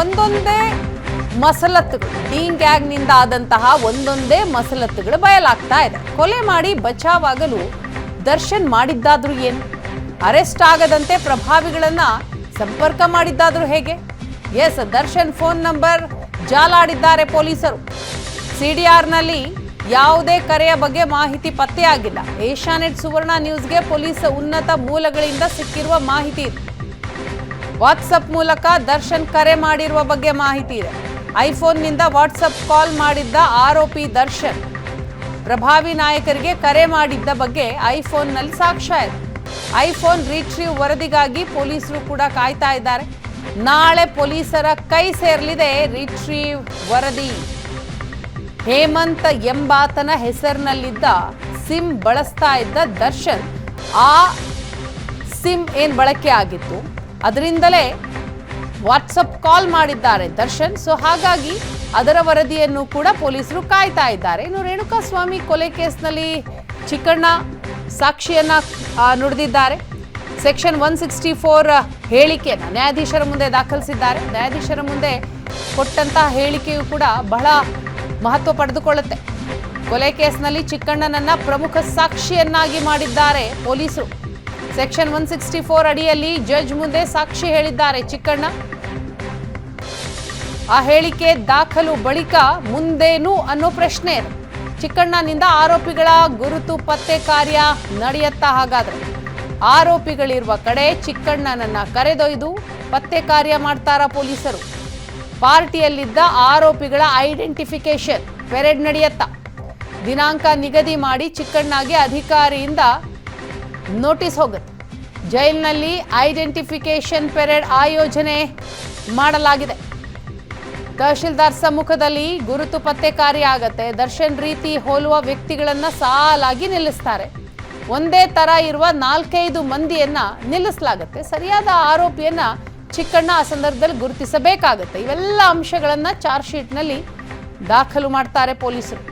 ಒಂದೊಂದೇ ಮಸಲತ್ತುಗಳು. ಡೀನ್ ಗ್ಯಾಂಗ್ನಿಂದ ಆದಂತಹ ಒಂದೊಂದೇ ಮಸಲತ್ತುಗಳು ಬಯಲಾಗ್ತಾ ಇದೆ. ಕೊಲೆ ಮಾಡಿ ಬಚಾವಾಗಲು ದರ್ಶನ್ ಮಾಡಿದ್ದಾದ್ರೂ ಏನು? ಅರೆಸ್ಟ್ ಆಗದಂತೆ ಪ್ರಭಾವಿಗಳನ್ನ ಸಂಪರ್ಕ ಮಾಡಿದ್ದಾದ್ರೂ ಹೇಗೆ? ಎಸ್ ದರ್ಶನ್ ಫೋನ್ ನಂಬರ್ ಜಾಲಾಡಿದ್ದಾರೆ ಪೊಲೀಸರು. ಸಿ ಡಿ ಆರ್ನಲ್ಲಿ ಯಾವುದೇ ಕರೆಯ ಬಗ್ಗೆ ಮಾಹಿತಿ ಪತ್ತೆಯಾಗಿಲ್ಲ. ಏಷ್ಯಾನೆಟ್ ಸುವರ್ಣ ನ್ಯೂಸ್ಗೆ ಪೊಲೀಸ್ ಉನ್ನತ ಮೂಲಗಳಿಂದ ಸಿಕ್ಕಿರುವ ಮಾಹಿತಿ ಇದೆ. ವಾಟ್ಸಪ್ ಮೂಲಕ ದರ್ಶನ್ ಕರೆ ಮಾಡಿರುವ ಬಗ್ಗೆ ಮಾಹಿತಿ ಇದೆ. ಐಫೋನ್ನಿಂದ ವಾಟ್ಸಪ್ ಕಾಲ್ ಮಾಡಿದ್ದ ಆರೋಪಿ ದರ್ಶನ್ ಪ್ರಭಾವಿ ನಾಯಕರಿಗೆ ಕರೆ ಮಾಡಿದ್ದ ಬಗ್ಗೆ ಐಫೋನ್ನಲ್ಲಿ ಸಾಕ್ಷ್ಯ ಇದೆ. ಐಫೋನ್ ರೀಟ್ರೀವ್ ವರದಿಗಾಗಿ ಪೊಲೀಸರು ಕೂಡ ಕಾಯ್ತಾ ಇದ್ದಾರೆ. ನಾಳೆ ಪೊಲೀಸರ ಕೈ ಸೇರಲಿದೆ ರಿಟ್ರೀವ್ ವರದಿ. ಹೇಮಂತ್ ಎಂಬಾತನ ಹೆಸರಿನಲ್ಲಿದ್ದ ಸಿಮ್ ಬಳಸ್ತಾ ಇದ್ದ ದರ್ಶನ್ ಆ ಸಿಮ್ ಏನು ಬಳಕೆ ಆಗಿತ್ತು? ಅದರಿಂದಲೇ ವಾಟ್ಸಪ್ ಕಾಲ್ ಮಾಡಿದ್ದಾರೆ ದರ್ಶನ್. ಸೊ ಹಾಗಾಗಿ ಅದರ ವರದಿಯನ್ನು ಕೂಡ ಪೊಲೀಸರು ಕಾಯ್ತಾ ಇದ್ದಾರೆ. ಇನ್ನು ರೇಣುಕಾ ಸ್ವಾಮಿ ಕೊಲೆ ಕೇಸ್ನಲ್ಲಿ ಚಿಕ್ಕಣ್ಣ ಸಾಕ್ಷಿಯನ್ನ ನುಡಿದಿದ್ದಾರೆ. ಸೆಕ್ಷನ್ ಒನ್ ಸಿಕ್ಸ್ಟಿ ಫೋರ್ ಹೇಳಿಕೆಯನ್ನು ನ್ಯಾಯಾಧೀಶರ ಮುಂದೆ ದಾಖಲಿಸಿದ್ದಾರೆ. ನ್ಯಾಯಾಧೀಶರ ಮುಂದೆ ಕೊಟ್ಟಂತಹ ಹೇಳಿಕೆಯು ಕೂಡ ಬಹಳ ಮಹತ್ವ ಪಡೆದುಕೊಳ್ಳುತ್ತೆ. ಕೊಲೆ ಕೇಸ್ನಲ್ಲಿ ಚಿಕ್ಕಣ್ಣನನ್ನ ಪ್ರಮುಖ ಸಾಕ್ಷಿಯನ್ನಾಗಿ ಮಾಡಿದ್ದಾರೆ ಪೊಲೀಸರು. ಸೆಕ್ಷನ್ ಒನ್ ಸಿಕ್ಸ್ಟಿ ಫೋರ್ ಅಡಿಯಲ್ಲಿ ಜಡ್ಜ್ ಮುಂದೆ ಸಾಕ್ಷಿ ಹೇಳಿದ್ದಾರೆ ಚಿಕ್ಕಣ್ಣ. ಆ ಹೇಳಿಕೆ ದಾಖಲು ಬಳಿಕ ಮುಂದೇನು ಅನ್ನೋ ಪ್ರಶ್ನೆ ಚಿಕ್ಕಣ್ಣನಿಂದ ಆರೋಪಿಗಳ ಗುರುತು ಪತ್ತೆ ಕಾರ್ಯ ನಡೆಯುತ್ತಾ ಹಾಗಾದ್ರೆ. ಆರೋಪಿಗಳಿರುವ ಕಡೆ ಚಿಕ್ಕಣ್ಣನನ್ನ ಕರೆದೊಯ್ದು ಪತ್ತೆ ಕಾರ್ಯ ಮಾಡ್ತಾರ ಪೊಲೀಸರು. ಪಾರ್ಟಿಯಲ್ಲಿದ್ದ ಆರೋಪಿಗಳ ಐಡೆಂಟಿಫಿಕೇಶನ್ ಪೆರೇಡ್ ನಡೆಯತ್ತ. ದಿನಾಂಕ ನಿಗದಿ ಮಾಡಿ ಚಿಕ್ಕಣ್ಣಗೆ ಅಧಿಕಾರಿಯಿಂದ ನೋಟಿಸ್ ಹೋಗುತ್ತೆ. ಜೈಲಿನಲ್ಲಿ ಐಡೆಂಟಿಫಿಕೇಶನ್ ಪೆರೇಡ್ ಆಯೋಜನೆ ಮಾಡಲಾಗಿದೆ. ತಹಶೀಲ್ದಾರ್ ಸಮ್ಮುಖದಲ್ಲಿ ಗುರುತು ಪತ್ತೆ ಕಾರ್ಯ ಆಗತ್ತೆ ದರ್ಶನ್ ರೀತಿ ಹೋಲುವ ವ್ಯಕ್ತಿಗಳನ್ನು ಸಾಲಾಗಿ ನಿಲ್ಲಿಸ್ತಾರೆ. ಒಂದೇ ತರ ಇರುವ ನಾಲ್ಕೈದು ಮಂದಿಯನ್ನ ನಿಲ್ಲಿಸಲಾಗುತ್ತೆ. ಸರಿಯಾದ ಆರೋಪಿಯನ್ನ ಚಿಕ್ಕಣ್ಣ ಆ ಸಂದರ್ಭದಲ್ಲಿ ಗುರುತಿಸಬೇಕಾಗುತ್ತೆ. ಇವೆಲ್ಲ ಅಂಶಗಳನ್ನು ಚಾರ್ಜ್ ಶೀಟ್ನಲ್ಲಿ ದಾಖಲು ಮಾಡ್ತಾರೆ ಪೊಲೀಸರು.